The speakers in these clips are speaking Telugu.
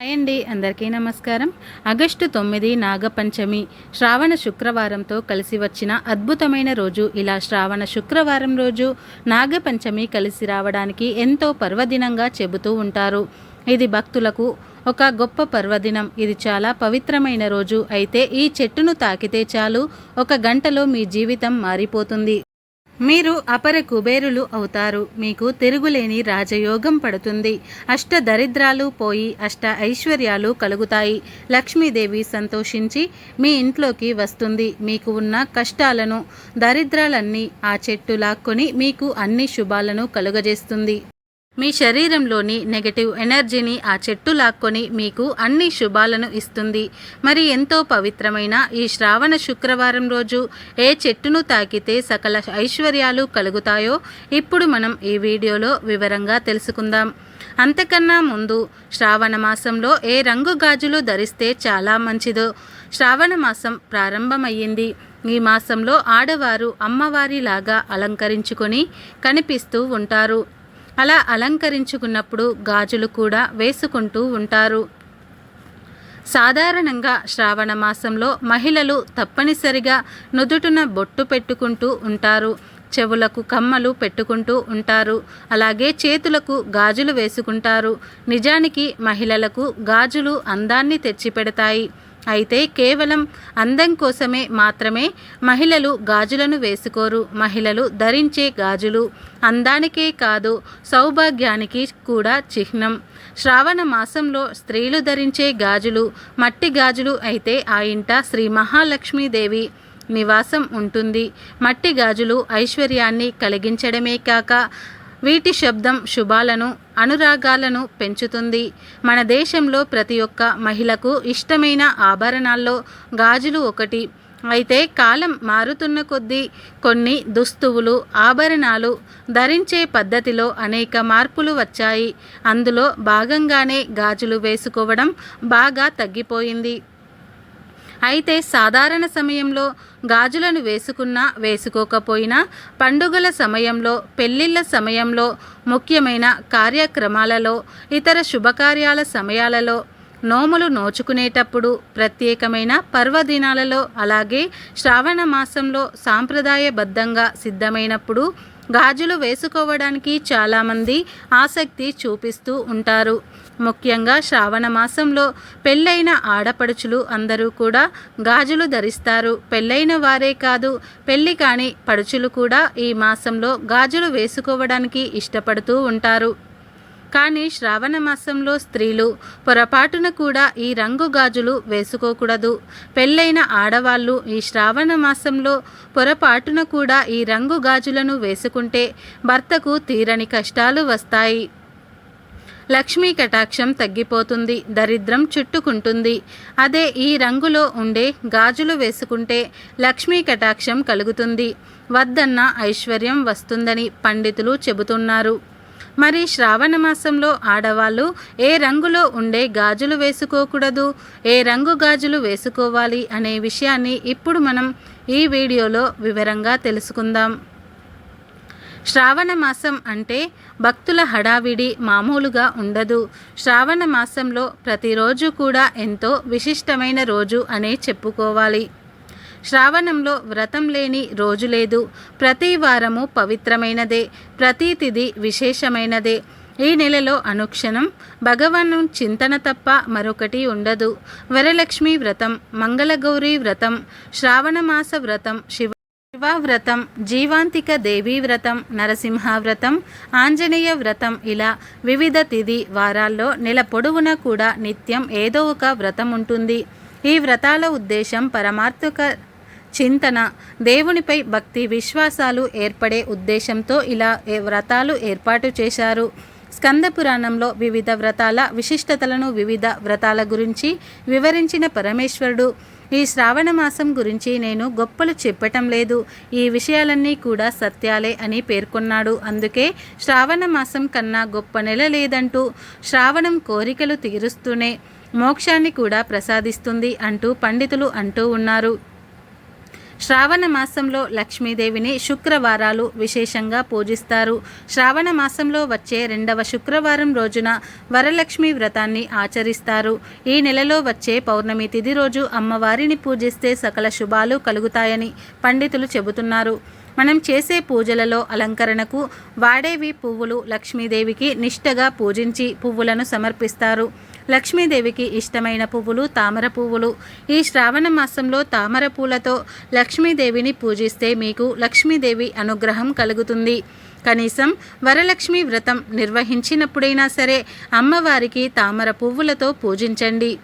హాయ్ అండి అందరికీ నమస్కారం. ఆగస్టు తొమ్మిది నాగపంచమి శ్రావణ శుక్రవారంతో కలిసి వచ్చిన అద్భుతమైన రోజు. ఇలా శ్రావణ శుక్రవారం రోజు నాగపంచమి కలిసి రావడానికి ఎంతో పర్వదినంగా చెబుతూ ఉంటారు. ఇది భక్తులకు ఒక గొప్ప పర్వదినం. ఇది చాలా పవిత్రమైన రోజు. అయితే ఈ చెట్టును తాకితే చాలు. ఒక గంటలో మీ జీవితం మారిపోతుంది. మీరు అపర కుబేరులు అవుతారు. మీకు తిరుగులేని రాజయోగం పడుతుంది. అష్ట దరిద్రాలు పోయి అష్ట ఐశ్వర్యాలు కలుగుతాయి. లక్ష్మీదేవి సంతోషించి మీ ఇంట్లోకి వస్తుంది. మీకు ఉన్న కష్టాలను దరిద్రాలన్నీ ఆ చెట్టు లాక్కొని మీకు అన్ని శుభాలను కలుగజేస్తుంది. మీ శరీరంలోని నెగటివ్ ఎనర్జీని ఆ చెట్టు లాక్కొని మీకు అన్ని శుభాలను ఇస్తుంది. మరి ఎంతో పవిత్రమైన ఈ శ్రావణ శుక్రవారం రోజు ఏ చెట్టును తాకితే సకల ఐశ్వర్యాలు కలుగుతాయో ఇప్పుడు మనం ఈ వీడియోలో వివరంగా తెలుసుకుందాం. అంతకన్నా ముందు శ్రావణ మాసంలో ఏ రంగు గాజులు ధరిస్తే చాలా మంచిదో. శ్రావణ మాసం ప్రారంభమయ్యింది. ఈ మాసంలో ఆడవారు అమ్మవారిలాగా అలంకరించుకొని కనిపిస్తూ ఉంటారు. అలా అలంకరించుకున్నప్పుడు గాజులు కూడా వేసుకుంటూ ఉంటారు. సాధారణంగా శ్రావణ మాసంలో మహిళలు తప్పనిసరిగా నుదుటున బొట్టు పెట్టుకుంటూ ఉంటారు. చెవులకు కమ్మలు పెట్టుకుంటూ ఉంటారు. అలాగే చేతులకు గాజులు వేసుకుంటారు. నిజానికి మహిళలకు గాజులు అందాన్ని తెచ్చిపెడతాయి. అయితే కేవలం అందం కోసమే మాత్రమే మహిళలు గాజులను వేసుకోరు. మహిళలు ధరించే గాజులు అందానికే కాదు సౌభాగ్యానికి కూడా చిహ్నం. శ్రావణ మాసంలో స్త్రీలు ధరించే గాజులు మట్టి గాజులు అయితే ఆ ఇంట శ్రీ మహాలక్ష్మీదేవి నివాసం ఉంటుంది. మట్టి గాజులు ఐశ్వర్యాన్ని కలిగించడమే కాక వీటి శబ్దం శుభాలను అనురాగాలను పెంచుతుంది. మన దేశంలో ప్రతి ఒక్క మహిళకు ఇష్టమైన ఆభరణాల్లో గాజులు ఒకటి. అయితే కాలం మారుతున్న కొద్దీ కొన్ని దుస్తువులు ఆభరణాలు ధరించే పద్ధతిలో అనేక మార్పులు వచ్చాయి. అందులో భాగంగానే గాజులు వేసుకోవడం బాగా తగ్గిపోయింది. అయితే సాధారణ సమయంలో గాజులను వేసుకున్నా వేసుకోకపోయినా పండుగల సమయంలో పెళ్ళిళ్ళ సమయంలో ముఖ్యమైన కార్యక్రమాలలో ఇతర శుభకార్యాల సమయాలలో నోములు నోచుకునేటప్పుడు ప్రత్యేకమైన పర్వదినాలలో అలాగే శ్రావణ మాసంలో సాంప్రదాయబద్ధంగా సిద్ధమైనప్పుడు గాజులు వేసుకోవడానికి చాలామంది ఆసక్తి చూపిస్తూ ఉంటారు. ముఖ్యంగా శ్రావణ మాసంలో పెళ్ళైన ఆడపడుచులు అందరూ కూడా గాజులు ధరిస్తారు. పెళ్ళైన వారే కాదు పెళ్ళి కాని పడుచులు కూడా ఈ మాసంలో గాజులు వేసుకోవడానికి ఇష్టపడుతూ ఉంటారు. కానీ శ్రావణ మాసంలో స్త్రీలు పొరపాటున కూడా ఈ రంగు గాజులు వేసుకోకూడదు. పెళ్ళైన ఆడవాళ్ళు ఈ శ్రావణ మాసంలో పొరపాటున కూడా ఈ రంగు గాజులను వేసుకుంటే భర్తకు తీరని కష్టాలు వస్తాయి. లక్ష్మీ కటాక్షం తగ్గిపోతుంది దరిద్రం చుట్టుకుంటుంది. అదే ఈ రంగులో ఉండే గాజులు వేసుకుంటే లక్ష్మీ కటాక్షం కలుగుతుంది. వద్దన్న ఐశ్వర్యం వస్తుందని పండితులు చెబుతున్నారు. మరి శ్రావణ మాసంలో ఆడవాళ్ళు ఏ రంగులో ఉండే గాజులు వేసుకోకూడదు? ఏ రంగు గాజులు వేసుకోవాలి అనే విషయాన్ని ఇప్పుడు మనం ఈ వీడియోలో వివరంగా తెలుసుకుందాం. శ్రావణ మాసం అంటే భక్తుల హడావిడి మామూలుగా ఉండదు. శ్రావణ మాసంలో ప్రతిరోజు కూడా ఎంతో విశిష్టమైన రోజు అనే చెప్పుకోవాలి. శ్రావణంలో వ్రతం లేని రోజు లేదు. ప్రతి వారము పవిత్రమైనదే. ప్రతి తిది విశేషమైనదే. ఈ నెలలో అనుక్షణం భగవాను చింతన తప్ప మరొకటి ఉండదు. వరలక్ష్మి వ్రతం మంగళగౌరి వ్రతం శ్రావణమాస వ్రతం శివ శివావ్రతం జీవాంతిక దేవీ వ్రతం నరసింహ వ్రతం ఆంజనేయ వ్రతం ఇలా వివిధ తిథి వారాల్లో నెల పొడవునా కూడా నిత్యం ఏదో ఒక వ్రతం ఉంటుంది. ఈ వ్రతాల ఉద్దేశం పరమార్థక చింతన దేవునిపై భక్తి విశ్వాసాలు ఏర్పడే ఉద్దేశంతో ఇలా ఏ వ్రతాలు ఏర్పాటు చేశారు. స్కంద పురాణంలో వివిధ వ్రతాల విశిష్టతలను వివిధ వ్రతాల గురించి వివరించిన పరమేశ్వరుడు ఈ శ్రావణ మాసం గురించి నేను గొప్పలు చెప్పటం లేదు. ఈ విషయాలన్నీ కూడా సత్యాలే అని పేర్కొన్నాడు. అందుకే శ్రావణ మాసం కన్నా గొప్ప నెల లేదంటూ శ్రావణం కోరికలు తీరుస్తూనే మోక్షాన్ని కూడా ప్రసాదిస్తుంది అంటూ పండితులు అంటూ ఉన్నారు. శ్రావణ మాసంలో లక్ష్మీదేవిని శుక్రవారాలు విశేషంగా పూజిస్తారు. శ్రావణ మాసంలో వచ్చే రెండవ శుక్రవారం రోజున వరలక్ష్మి వ్రతాన్ని ఆచరిస్తారు. ఈ నెలలో వచ్చే పౌర్ణమి తిథి రోజు అమ్మవారిని పూజిస్తే సకల శుభాలు కలుగుతాయని పండితులు చెబుతున్నారు. మనం చేసే పూజలలో అలంకరణకు వాడేవి పువ్వులు లక్ష్మీదేవికి నిష్టగా పూజించి పువ్వులను సమర్పిస్తారు. లక్ష్మీదేవికి ఇష్టమైన పువ్వులు తామర పువ్వులు. ఈ శ్రావణ మాసంలో తామర పూలతో లక్ష్మీదేవిని పూజిస్తే మీకు లక్ష్మీదేవి అనుగ్రహం కలుగుతుంది. కనీసం వరలక్ష్మి వ్రతం నిర్వహించినప్పుడైనా సరే అమ్మవారికి తామర పువ్వులతో పూజించండి.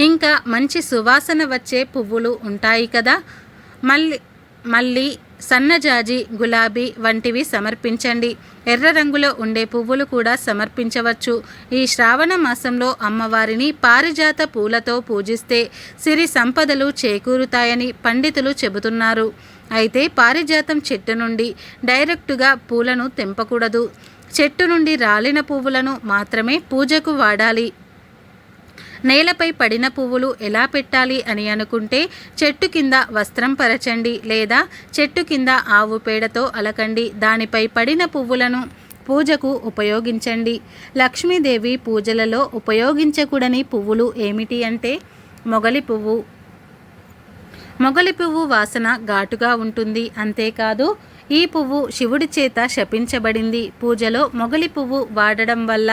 ఇంకా మంచి సువాసన వచ్చే పువ్వులు ఉంటాయి కదా? మళ్ళీ మళ్ళీ సన్నజాజి గులాబీ వంటివి సమర్పించండి. ఎర్ర రంగులో ఉండే పువ్వులు కూడా సమర్పించవచ్చు. ఈ శ్రావణ మాసంలో అమ్మవారిని పారిజాత పూలతో పూజిస్తే సిరి సంపదలు చేకూరుతాయని పండితులు చెబుతున్నారు. అయితే పారిజాతం చెట్టు నుండి డైరెక్టుగా పూలను తెంపకూడదు. చెట్టు నుండి రాలిన పువ్వులను మాత్రమే పూజకు వాడాలి. నేలపై పడిన పువ్వులు ఎలా పెట్టాలి అని అనుకుంటే చెట్టు కింద వస్త్రం పరచండి లేదా చెట్టు కింద ఆవు పేడతో అలకండి. దానిపై పడిన పువ్వులను పూజకు ఉపయోగించండి. లక్ష్మీదేవి పూజలలో ఉపయోగించకూడని పువ్వులు ఏమిటి అంటే మొగలి పువ్వు. మొగలి పువ్వు వాసన ఘాటుగా ఉంటుంది. అంతేకాదు ఈ పువ్వు శివుడి చేత శపించబడింది. పూజలో మొగలి పువ్వు వాడడం వల్ల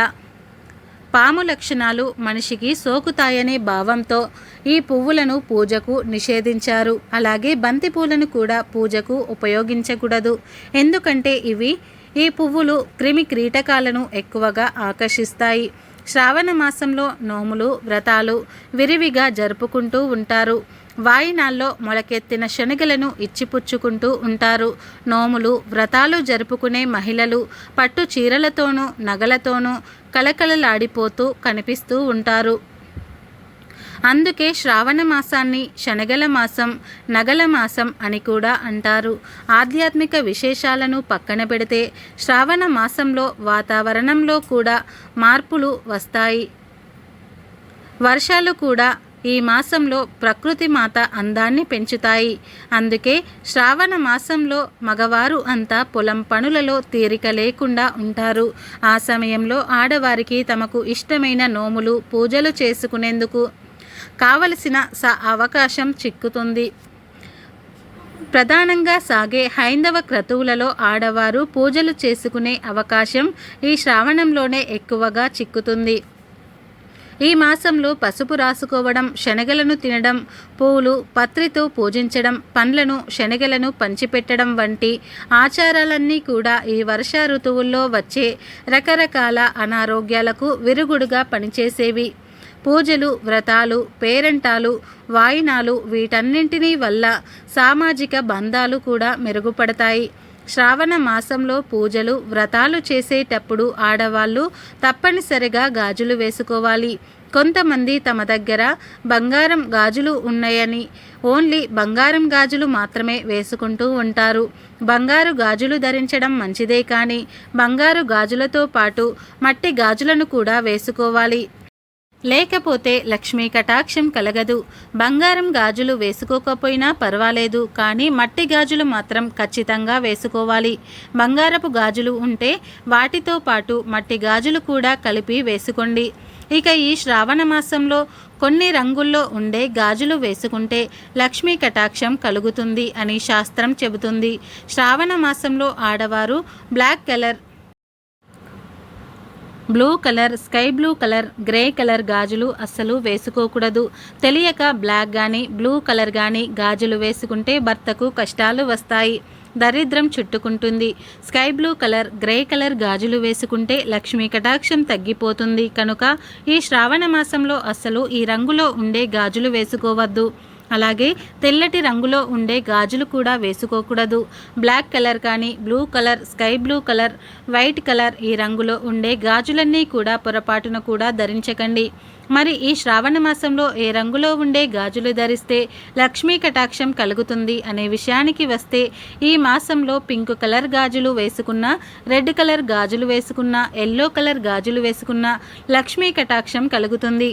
పాము లక్షణాలు మనిషికి సోకుతాయనే భావంతో ఈ పువ్వులను పూజకు నిషేధించారు. అలాగే బంతి పూలను కూడా పూజకు ఉపయోగించకూడదు. ఎందుకంటే ఇవి ఈ పువ్వులు క్రిమి క్రీటకాలను ఎక్కువగా ఆకర్షిస్తాయి. శ్రావణ మాసంలో నోములు వ్రతాలు విరివిగా జరుపుకుంటూ ఉంటారు. వాయినాల్లో మొలకెత్తిన శనగలను ఇచ్చిపుచ్చుకుంటూ ఉంటారు. నోములు వ్రతాలు జరుపుకునే మహిళలు పట్టు చీరలతోనూ నగలతోనూ కలకలలాడిపోతూ కనిపిస్తూ ఉంటారు. అందుకే శ్రావణ మాసాన్ని శనగల మాసం నగల మాసం అని కూడా అంటారు. ఆధ్యాత్మిక విశేషాలను పక్కన పెడితే శ్రావణ మాసంలో వాతావరణంలో కూడా మార్పులు వస్తాయి. వర్షాలు కూడా ఈ మాసంలో ప్రకృతి మాత అందాన్ని పెంచుతాయి. అందుకే శ్రావణ మాసంలో మగవారు అంతా పొలం పనులలో తీరిక లేకుండా ఉంటారు. ఆ సమయంలో ఆడవారికి తమకు ఇష్టమైన నోములు పూజలు చేసుకునేందుకు కావలసిన స అవకాశం చిక్కుతుంది. ప్రధానంగా సాగే హైందవ క్రతువులలో ఆడవారు పూజలు చేసుకునే అవకాశం ఈ శ్రావణంలోనే ఎక్కువగా చిక్కుతుంది. ఈ మాసంలో పసుపు రాసుకోవడం శనగలను తినడం పూలు పత్రితో పూజించడం పండ్లను శనగలను పంచిపెట్టడం వంటి ఆచారాలన్నీ కూడా ఈ వర్ష ఋతువుల్లో వచ్చే రకరకాల అనారోగ్యాలకు విరుగుడుగా పనిచేసేవి. పూజలు వ్రతాలు పేరంటాలు వాయినాలు వీటన్నింటినీ వల్ల సామాజిక బంధాలు కూడా మెరుగుపడతాయి. శ్రావణ మాసంలో పూజలు వ్రతాలు చేసేటప్పుడు ఆడవాళ్ళు తప్పనిసరిగా గాజులు వేసుకోవాలి. కొంతమంది తమ దగ్గర బంగారం గాజులు ఉన్నాయని ఓన్లీ బంగారం గాజులు మాత్రమే వేసుకుంటూ ఉంటారు. బంగారు గాజులు ధరించడం మంచిదే కానీ బంగారు గాజులతో పాటు మట్టి గాజులను కూడా వేసుకోవాలి. లేకపోతే లక్ష్మీ కటాక్షం కలగదు. బంగారం గాజులు వేసుకోకపోయినా పర్వాలేదు కానీ మట్టి గాజులు మాత్రం ఖచ్చితంగా వేసుకోవాలి. బంగారపు గాజులు ఉంటే వాటితో పాటు మట్టి గాజులు కూడా కలిపి వేసుకోండి. ఇక ఈ శ్రావణ మాసంలో కొన్ని రంగుల్లో ఉండే గాజులు వేసుకుంటే లక్ష్మీ కటాక్షం కలుగుతుంది అని శాస్త్రం చెబుతుంది. శ్రావణ మాసంలో ఆడవారు black colour blue colour sky blue colour grey colour గాజులు అస్సలు వేసుకోకూడదు. తెలియక బ్లాక్ కానీ బ్లూ కలర్ కానీ గాజులు వేసుకుంటే భర్తకు కష్టాలు వస్తాయి. దరిద్రం చుట్టుకుంటుంది. Sky blue colour grey colour గాజులు వేసుకుంటే లక్ష్మీ కటాక్షం తగ్గిపోతుంది. కనుక ఈ శ్రావణ మాసంలో అస్సలు ఈ రంగులో ఉండే గాజులు వేసుకోవద్దు. అలాగే తెల్లటి రంగులో ఉండే గాజులు కూడా వేసుకోకూడదు. బ్లాక్ కలర్ కానీ blue colour sky blue colour white colour ఈ రంగులో ఉండే గాజులన్నీ కూడా పొరపాటున కూడా ధరించకండి. మరి ఈ శ్రావణ మాసంలో ఏ రంగులో ఉండే గాజులు ధరిస్తే లక్ష్మీ కటాక్షం కలుగుతుంది అనే విషయానికి వస్తే ఈ మాసంలో పింక్ కలర్ గాజులు వేసుకున్న రెడ్ కలర్ గాజులు వేసుకున్న ఎల్లో కలర్ గాజులు వేసుకున్న లక్ష్మీ కటాక్షం కలుగుతుంది.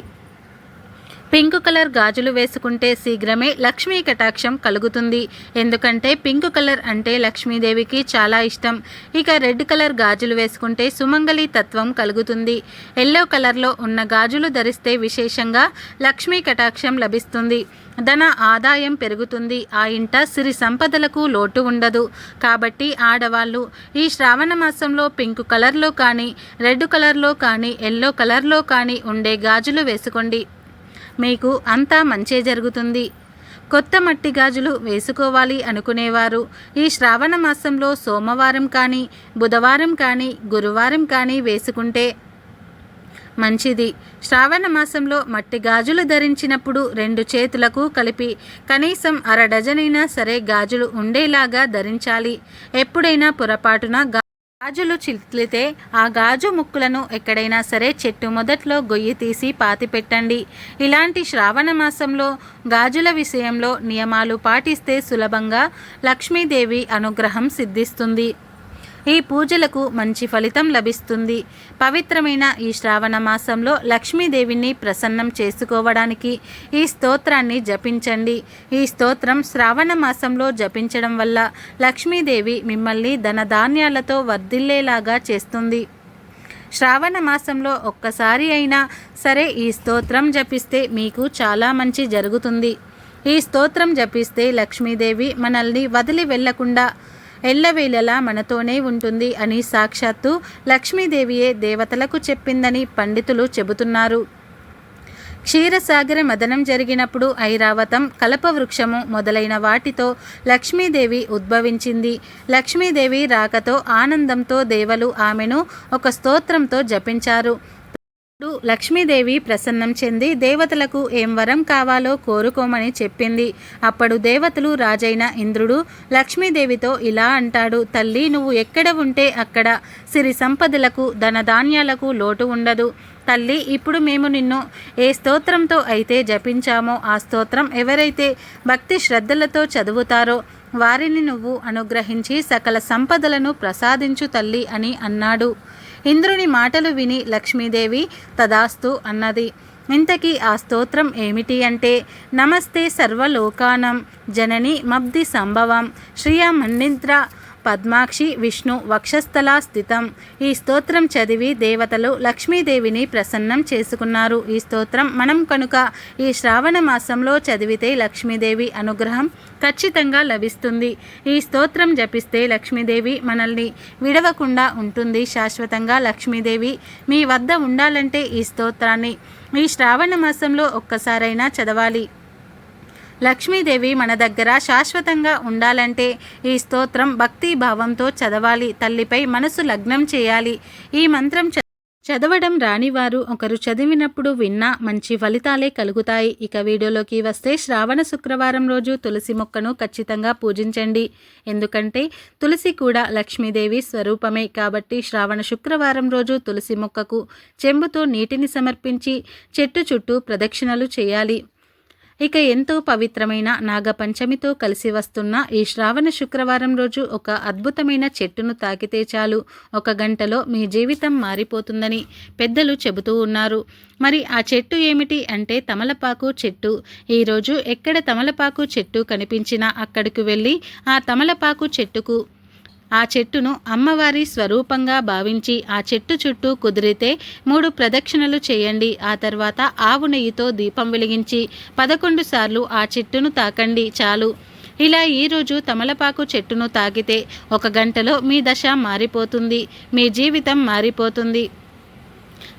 పింక్ కలర్ గాజులు వేసుకుంటే శీఘ్రమే లక్ష్మీ కటాక్షం కలుగుతుంది. ఎందుకంటే పింక్ కలర్ అంటే లక్ష్మీదేవికి చాలా ఇష్టం. ఇక రెడ్ కలర్ గాజులు వేసుకుంటే సుమంగళి తత్వం కలుగుతుంది. ఎల్లో కలర్లో ఉన్న గాజులు ధరిస్తే విశేషంగా లక్ష్మీ కటాక్షం లభిస్తుంది. ధన ఆదాయం పెరుగుతుంది. ఆ ఇంట సిరి సంపదలకు లోటు ఉండదు. కాబట్టి ఆడవాళ్ళు ఈ శ్రావణ మాసంలో పింక్ కలర్లో కానీ రెడ్ కలర్లో కానీ ఎల్లో కలర్లో కానీ ఉండే గాజులు వేసుకోండి. మీకు అంతా మంచే జరుగుతుంది. కొత్త మట్టి గాజులు వేసుకోవాలి అనుకునేవారు. ఈ శ్రావణ మాసంలో సోమవారం కానీ బుధవారం కానీ గురువారం కానీ వేసుకుంటే మంచిది. శ్రావణ మాసంలో మట్టి గాజులు ధరించినప్పుడు రెండు చేతులకు కలిపి కనీసం అర డజనైనా సరే గాజులు ఉండేలాగా ధరించాలి. ఎప్పుడైనా పొరపాటున గా గాజులు చిట్లితే ఆ గాజు ముక్కులను ఎక్కడైనా సరే చెట్టు మొదట్లో గొయ్యి తీసి పాతి పెట్టండి. ఇలాంటి శ్రావణ మాసంలో గాజుల విషయంలో నియమాలు పాటిస్తే సులభంగా లక్ష్మీదేవి అనుగ్రహం సిద్ధిస్తుంది. ఈ పూజలకు మంచి ఫలితం లభిస్తుంది. పవిత్రమైన ఈ శ్రావణ మాసంలో లక్ష్మీదేవిని ప్రసన్నం చేసుకోవడానికి ఈ స్తోత్రాన్ని జపించండి. ఈ స్తోత్రం శ్రావణ మాసంలో జపించడం వల్ల లక్ష్మీదేవి మిమ్మల్ని ధనధాన్యాలతో వర్ధిల్లేలాగా చేస్తుంది. శ్రావణ మాసంలో ఒక్కసారి అయినా సరే ఈ స్తోత్రం జపిస్తే మీకు చాలా మంచి జరుగుతుంది. ఈ స్తోత్రం జపిస్తే లక్ష్మీదేవి మనల్ని వదిలి వెళ్ళకుండా ఎల్లవేళలా మనతోనే ఉంటుంది అని సాక్షాత్తు లక్ష్మీదేవియే దేవతలకు చెప్పిందని పండితులు చెబుతున్నారు. క్షీరసాగర మదనం జరిగినప్పుడు ఐరావతం కలపవృక్షము మొదలైన వాటితో లక్ష్మీదేవి ఉద్భవించింది. లక్ష్మీదేవి రాకతో ఆనందంతో దేవలు ఆమెను ఒక స్తోత్రంతో జపించారు. అప్పుడు లక్ష్మీదేవి ప్రసన్నం చెంది దేవతలకు ఏం వరం కావాలో కోరుకోమని చెప్పింది. అప్పుడు దేవతలు రాజైన ఇంద్రుడు లక్ష్మీదేవితో ఇలా అంటాడు తల్లి నువ్వు ఎక్కడ ఉంటే అక్కడ. సిరి సంపదలకు ధనధాన్యాలకు లోటు ఉండదు. తల్లి ఇప్పుడు మేము నిన్ను ఏ స్తోత్రంతో అయితే జపించామో ఆ స్తోత్రం ఎవరైతే భక్తి శ్రద్ధలతో చదువుతారో వారిని నువ్వు అనుగ్రహించి సకల సంపదలను ప్రసాదించు తల్లి అని అన్నాడు. ఇంద్రుని మాటలు విని లక్ష్మీదేవి తదాస్తు అన్నది. ఇంతకీ ఆ స్తోత్రం ఏమిటి అంటే నమస్తే సర్వలోకానం జనని మబ్ది సంభవం శ్రియ మన్నింద్ర పద్మాక్షి విష్ణు వక్షస్థలా స్థితం. ఈ స్తోత్రం చదివి దేవతలు లక్ష్మీదేవిని ప్రసన్నం చేసుకున్నారు. ఈ స్తోత్రం మనం కనుక ఈ శ్రావణ మాసంలో చదివితే లక్ష్మీదేవి అనుగ్రహం ఖచ్చితంగా లభిస్తుంది. ఈ స్తోత్రం జపిస్తే లక్ష్మీదేవి మనల్ని విడవకుండా ఉంటుంది. శాశ్వతంగా లక్ష్మీదేవి మీ వద్ద ఉండాలంటే ఈ స్తోత్రాన్ని. ఈ శ్రావణ మాసంలో ఒక్కసారైనా చదవాలి. లక్ష్మీదేవి మన దగ్గర శాశ్వతంగా ఉండాలంటే ఈ స్తోత్రం భక్తి భావంతో చదవాలి. తల్లిపై మనసు లగ్నం చేయాలి. ఈ మంత్రం చదవడం రానివారు ఒకరు చదివినప్పుడు విన్నా మంచి ఫలితాలే కలుగుతాయి. ఇక వీడియోలోకి వస్తే శ్రావణ శుక్రవారం రోజు తులసి మొక్కను ఖచ్చితంగా పూజించండి. ఎందుకంటే తులసి కూడా లక్ష్మీదేవి స్వరూపమే కాబట్టి శ్రావణ శుక్రవారం రోజు తులసి మొక్కకు చెంబుతో నీటిని సమర్పించి చెట్టు చుట్టూ ప్రదక్షిణలు చేయాలి. ఇక ఎంతో పవిత్రమైన నాగపంచమితో కలిసి వస్తున్న ఈ శ్రావణ శుక్రవారం రోజు ఒక అద్భుతమైన చెట్టును తాకితే చాలు. ఒక గంటలో మీ జీవితం మారిపోతుందని పెద్దలు చెబుతూ ఉన్నారు. మరి ఆ చెట్టు ఏమిటి అంటే తమలపాకు చెట్టు. ఈరోజు ఎక్కడ తమలపాకు చెట్టు కనిపించినా అక్కడికి వెళ్ళి ఆ తమలపాకు చెట్టుకు ఆ చెట్టును అమ్మవారి స్వరూపంగా భావించి ఆ చెట్టు చుట్టూ కుదిరితే మూడు ప్రదక్షిణలు చేయండి. ఆ తర్వాత ఆవు నెయ్యితో దీపం వెలిగించి పదకొండు సార్లు ఆ చెట్టును తాకండి. చాలు. ఇలా ఈరోజు తమలపాకు చెట్టును తాకితే ఒక గంటలో మీ దశ మారిపోతుంది. మీ జీవితం మారిపోతుంది.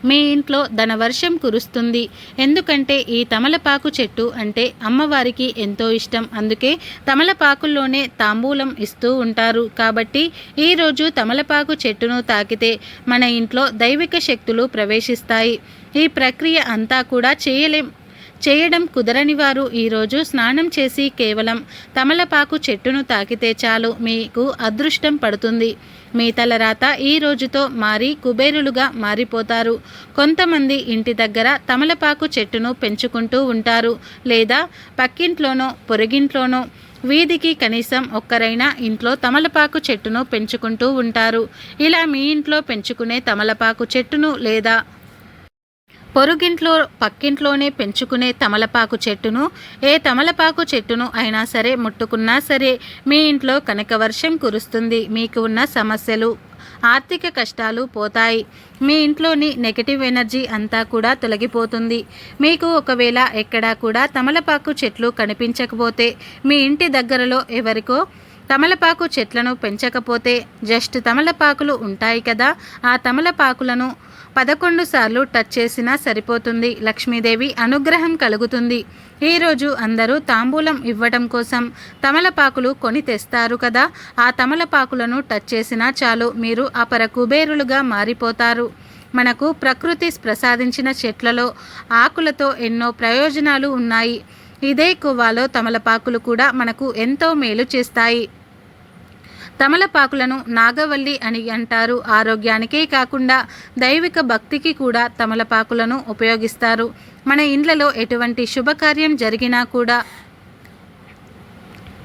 మీ ఇంట్లో ధనవర్షం కురుస్తుంది. ఎందుకంటే ఈ తమలపాకు చెట్టు అంటే అమ్మవారికి ఎంతో ఇష్టం. అందుకే తమలపాకుల్లోనే తాంబూలం ఇస్తూ ఉంటారు. కాబట్టి ఈరోజు తమలపాకు చెట్టును తాకితే మన ఇంట్లో దైవిక శక్తులు ప్రవేశిస్తాయి. ఈ ప్రక్రియ అంతా కూడా చేయలేం. చేయడం కుదరని వారు ఈరోజు స్నానం చేసి కేవలం తమలపాకు చెట్టును తాకితే చాలు. మీకు అదృష్టం పడుతుంది. మీ తలరాత ఈ రోజుతో మారి కుబేరులుగా మారిపోతారు. కొంతమంది ఇంటి దగ్గర తమలపాకు చెట్టును పెంచుకుంటూ ఉంటారు. లేదా పక్కింట్లోనో పొరుగింట్లోనో వీధికి కనీసం ఒక్కరైనా ఇంట్లో తమలపాకు చెట్టును పెంచుకుంటూ ఉంటారు. ఇలా మీ ఇంట్లో పెంచుకునే తమలపాకు చెట్టును లేదా పొరుగింట్లో పక్కింట్లోనే పెంచుకునే తమలపాకు చెట్టును ఏ తమలపాకు చెట్టును అయినా సరే ముట్టుకున్నా సరే మీ ఇంట్లో కనకవర్షం కురుస్తుంది మీకు ఉన్న సమస్యలు ఆర్థిక కష్టాలు పోతాయి. మీ ఇంట్లోని నెగటివ్ ఎనర్జీ అంతా కూడా తొలగిపోతుంది. మీకు ఒకవేళ ఎక్కడా కూడా తమలపాకు చెట్లు కనిపించకపోతే మీ ఇంటి దగ్గరలో ఎవరికో తమలపాకు చెట్లను పెంచకపోతే జస్ట్ తమలపాకులు ఉంటాయి కదా ఆ తమలపాకులను పదకొండు సార్లు టచ్ చేసినా సరిపోతుంది. లక్ష్మీదేవి అనుగ్రహం కలుగుతుంది. ఈరోజు అందరూ తాంబూలం ఇవ్వడం కోసం తమలపాకులు కొని తెస్తారు కదా. ఆ తమలపాకులను టచ్ చేసినా చాలు. మీరు అపర కుబేరులుగా మారిపోతారు. మనకు ప్రకృతి ప్రసాదించిన చెట్లలో ఆకులతో ఎన్నో ప్రయోజనాలు ఉన్నాయి. ఇదే కువ్వాలో తమలపాకులు కూడా మనకు ఎంతో మేలు చేస్తాయి. తమలపాకులను నాగవల్లి అని అంటారు. ఆరోగ్యానికే కాకుండా దైవిక భక్తికి కూడా తమలపాకులను ఉపయోగిస్తారు. మన ఇండ్లలో ఎటువంటి శుభకార్యం జరిగినా కూడా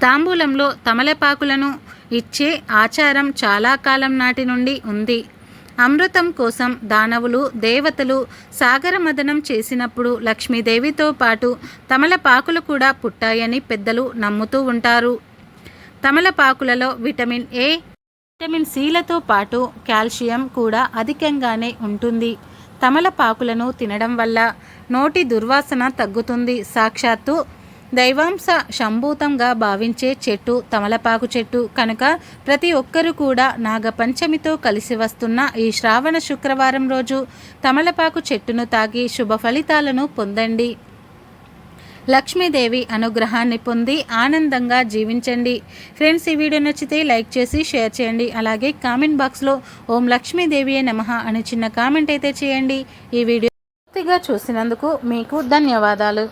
తాంబూలంలో తమలపాకులను ఇచ్చే ఆచారం చాలా కాలం నాటి నుండి ఉంది. అమృతం కోసం దానవులు దేవతలు సాగర మదనం చేసినప్పుడు లక్ష్మీదేవితో పాటు తమలపాకులు కూడా పుట్టాయని పెద్దలు నమ్ముతూ ఉంటారు. తమలపాకులలో విటమిన్ ఏ విటమిన్ సిలతో పాటు కాల్షియం కూడా అధికంగానే ఉంటుంది. తమలపాకులను తినడం వల్ల నోటి దుర్వాసన తగ్గుతుంది. సాక్షాత్తు దైవాంశ సంభూతంగా భావించే చెట్టు తమలపాకు చెట్టు. కనుక ప్రతి ఒక్కరూ కూడా నాగపంచమితో కలిసి వస్తున్న ఈ శ్రావణ శుక్రవారం రోజు తమలపాకు చెట్టును తాగి శుభ ఫలితాలను పొందండి. లక్ష్మీదేవి అనుగ్రహాన్ని పొంది ఆనందంగా జీవించండి. ఫ్రెండ్స్ ఈ వీడియో నచ్చితే లైక్ చేసి షేర్ చేయండి. అలాగే కామెంట్ బాక్స్లో ఓం లక్ష్మీదేవియే నమః అని చిన్న కామెంట్ అయితే చేయండి. ఈ వీడియో పూర్తిగా చూసినందుకు మీకు ధన్యవాదాలు.